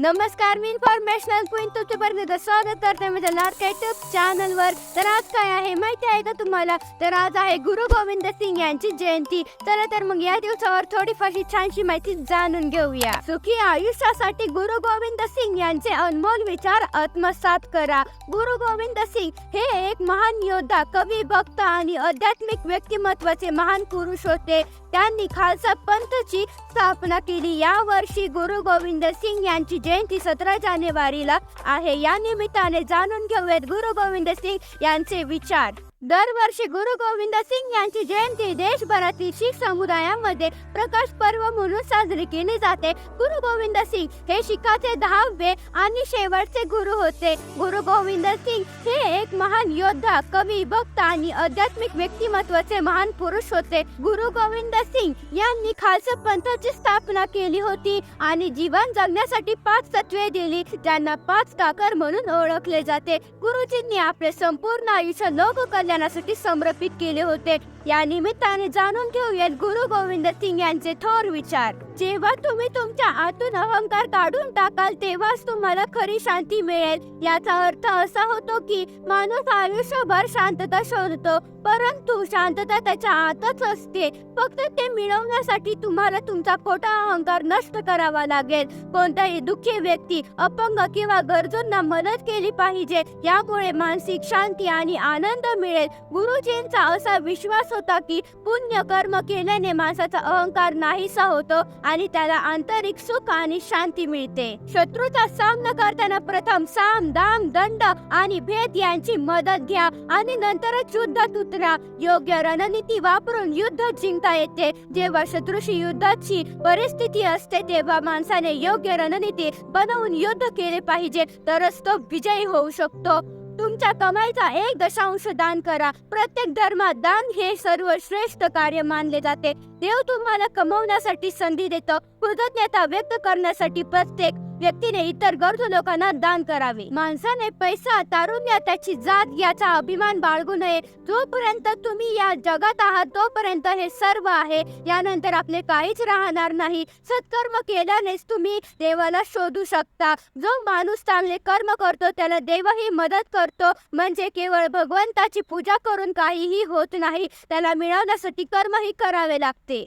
नमस्कार मी informational queen तुमच्यापर्यंत स्वागत करते. माझ्या लाडक्या चॅनलवर तर आज काय आहे? माहिती आहे का तुम्हाला? तर आज आहे गुरु गोविंद सिंग यांची जयंती. चला तर मग या दिवसावर थोडीफारशी छानशी माहिती जाणून घेऊया. सुखी आयुष्यासाठी गुरु गोविंद सिंग यांचे अनमोल विचार आत्मसात करा. गुरु गोविंद सिंग हे एक महान योद्धा कवी भक्त आणि आध्यात्मिक व्यक्तिमत्वाचे महान पुरुष होते. त्यांनी खालसा पंथची स्थापना केली. या वर्षी गुरु गोविंद सिंग यांची जयंती सतरा जानेवारीला आहे. या निमित्ताने जाणून घेऊयात गुरु गोविंद सिंग यांचे विचार. दरवर्षी गुरु गोविंद सिंग यांची जयंती देशभरातील शीख समुदायामध्ये प्रकाश पर्व म्हणून साजरी केली जाते. गुरु गोविंद सिंग हे शिखाचे दहावे आणि शेवटचे गुरु होते. गुरु गोविंद सिंग हे एक महान योद्धा कवी भक्त आणि आध्यात्मिक व्यक्तिमत्वाचे महान पुरुष होते. गुरु गोविंद सिंग यांनी खालसा पंथाची स्थापना केली होती आणि जीवन जगण्यासाठी पाच तत्वे दिली ज्यांना पाच काकर म्हणून ओळखले जाते. गुरुजींनी आपले संपूर्ण आयुष्य लोक कल्याणासाठी समर्पित केले होते. या निमित्ताने जाणून घेऊयात गुरु गोविंद सिंग यांचे थोर विचार. जेव्हा तुम्ही तुमच्या आतून अहंकार काढून टाकाल तेव्हाच तुम्हाला खरी शांती मिळेल. याचा अर्थ असा होतो की माणूस आयुष्यभर शांतता शोधतो परंतु शांतता त्याच्या आतच असते. फक्त ते मिळवण्यासाठी तुम्हाला तुमचा खोटा अहंकार नष्ट करावा लागेल. कोणताही दुःखी व्यक्ती अपंग किंवा गरजूंना मदत केली पाहिजे यामुळे मानसिक शांती आणि आनंद मिळेल. गुरुजींचा असा विश्वास होता की पुण्य कर्म केल्याने माणसाचा अहंकार नाहीसा होतो आणि त्याला आंतरिक सुख आणि शांती मिळते. शत्रूचा सामना करताना प्रथम साम दाम दंड आणि भेद यांची मदत घ्या आणि नंतरच युद्धात उतरा योग्य रणनीती वापरून युद्ध जिंकता येते. जेव्हा शत्रूशी युद्धाची परिस्थिती असते तेव्हा माणसाने योग्य रणनीती बनवून युद्ध केले पाहिजे. तरच तो विजयी होऊ शकतो. तुमच्या कमाईचा एक दशांश दान करा. प्रत्येक धर्मात दान हे सर्वश्रेष्ठ कार्य मानले जाते. देव तुम्हाला कमवण्यासाठी संधी देतो कृतज्ञता व्यक्त करण्यासाठी प्रत्येक व्यक्तीने इतर गरजू लोकांना दान करावे. माणसाने पैसा तारुण्य त्याची जात याचा अभिमान बाळगू नये. जोपर्यंत तुम्ही या जगात आहात तोपर्यंत हे सर्व आहे. यानंतर आपले काहीच राहणार नाही. सत्कर्म केल्यानेच तुम्ही देवाला शोधू शकता. जो माणूस चांगले कर्म करतो त्याला देवही मदत करतो. म्हणजे केवळ भगवंताची पूजा करून काहीही होत नाही. त्याला मिळवण्यासाठी कर्मही करावे लागते.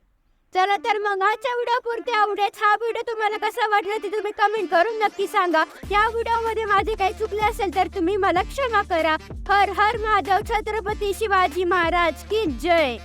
चला तर मग आजच्या व्हिडिओ पुरते आवडेच हा व्हिडिओ तुम्हाला कसा वाटला ते तुम्ही कमेंट करून नक्की सांगा. या व्हिडिओमध्ये माझे काही चुकले असेल तर तुम्ही मला क्षमा करा. हर हर महादेव छत्रपती शिवाजी महाराज की जय.